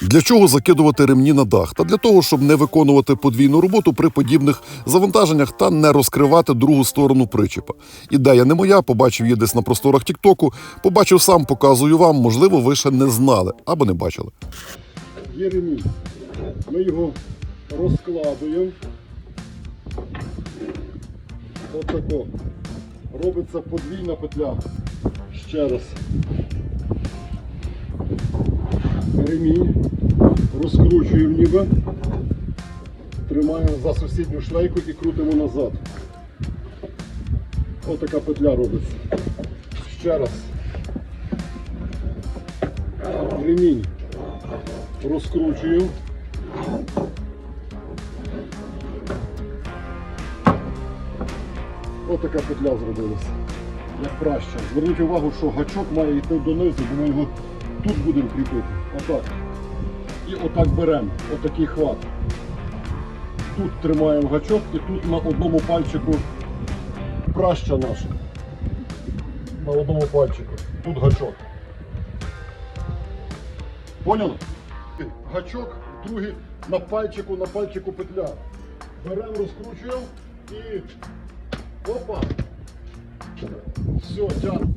Для чого закидувати ремні на дах? Та для того, щоб не виконувати подвійну роботу при подібних завантаженнях та не розкривати другу сторону причепа. Ідея не моя, побачив її десь на просторах Тіктоку, побачив сам, показую вам. Можливо, ви ще не знали або не бачили. Є ремінь. Ми його розкладуємо. Отако. Робиться подвійна петля. Ще раз. Ремінь. Розкручуємо ніби. Тримаємо за сусідню шлейку і крутимо назад. Отака петля робиться. Ще раз. Ремінь розкручуємо. Отака петля зробилася. Як краще. Зверніть увагу, що гачок має йти донизу, бо ми його тут будемо кріпити. Отак. І отак беремо. Отакий хват. Тут тримаємо гачок і тут на одному пальчику праща наша. На одному пальчику. Тут гачок. Поняли? Гачок, другий на пальчику, на пальчику петля. Беремо, розкручуємо і опа. Все, тягнемо.